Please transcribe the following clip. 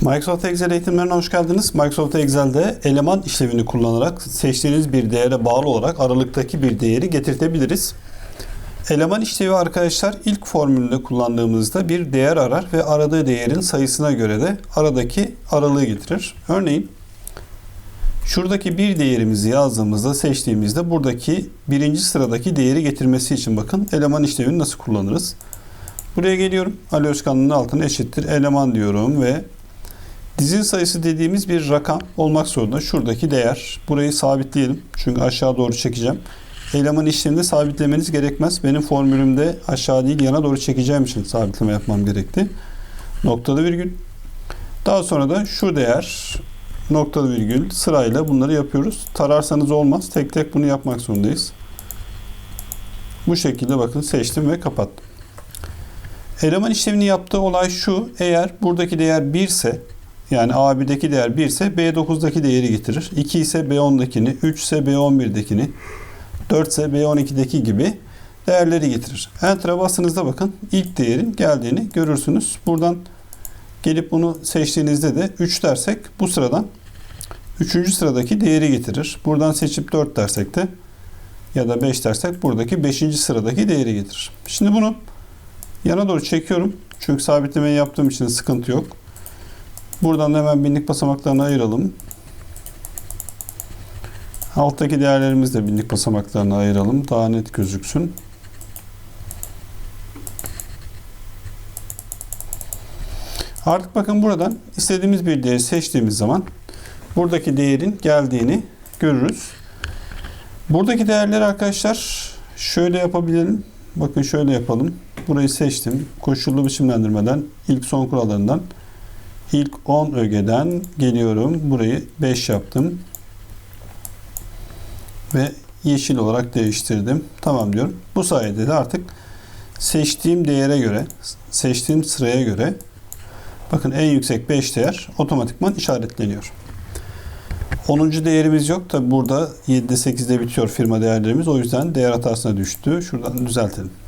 Microsoft Excel eğitimlerine hoş geldiniz. Microsoft Excel'de eleman işlevini kullanarak seçtiğiniz bir değere bağlı olarak aralıktaki bir değeri getirtebiliriz. Eleman işlevi arkadaşlar ilk formülünde kullandığımızda bir değer arar ve aradığı değerin sayısına göre de aradaki aralığı getirir. Örneğin şuradaki bir değerimizi yazdığımızda seçtiğimizde buradaki birinci sıradaki değeri getirmesi için bakın eleman işlevini nasıl kullanırız. Buraya geliyorum. Ali Özkan'ın altına eşittir eleman diyorum ve Dizin sayısı dediğimiz bir rakam olmak zorunda. Şuradaki değer. Burayı sabitleyelim. Çünkü aşağı doğru çekeceğim. Eleman işleminde sabitlemeniz gerekmez. Benim formülümde aşağı değil yana doğru çekeceğim için sabitleme yapmam gerekti. Noktalı virgül. Daha sonra da şu değer noktalı virgül sırayla bunları yapıyoruz. Tararsanız olmaz. Tek tek bunu yapmak zorundayız. Bu şekilde bakın seçtim ve kapattım. Eleman işlemini yaptığı olay şu. Eğer buradaki değer 1 ise yani A1'deki değer 1 ise B9'daki değeri getirir. 2 ise B10'dakini, 3 ise B11'dekini, 4 ise B12'deki gibi değerleri getirir. Enter'a bastığınızda bakın ilk değerin geldiğini görürsünüz. Buradan gelip bunu seçtiğinizde de 3 dersek bu sıradan 3. sıradaki değeri getirir. Buradan seçip 4 dersek de ya da 5 dersek buradaki 5. sıradaki değeri getirir. Şimdi bunu yana doğru çekiyorum. Çünkü sabitlemeyi yaptığım için sıkıntı yok. Buradan da hemen binlik basamaklarını ayıralım. Alttaki değerlerimizi de binlik basamaklarına ayıralım. Daha net gözüksün. Artık bakın buradan istediğimiz bir değeri seçtiğimiz zaman buradaki değerin geldiğini görürüz. Buradaki değerleri arkadaşlar şöyle yapabilirim. Bakın şöyle yapalım. Burayı seçtim. Koşullu biçimlendirmeden ilk son kurallarından İlk 10 ögeden geliyorum. Burayı 5 yaptım. Ve yeşil olarak değiştirdim. Tamam diyorum. Bu sayede de artık seçtiğim değere göre, seçtiğim sıraya göre bakın en yüksek 5 değer otomatikman işaretleniyor. 10. değerimiz yok. Tabi burada 7'de 8'de bitiyor firma değerlerimiz. O yüzden değer hatasına düştü. Şuradan düzeltelim.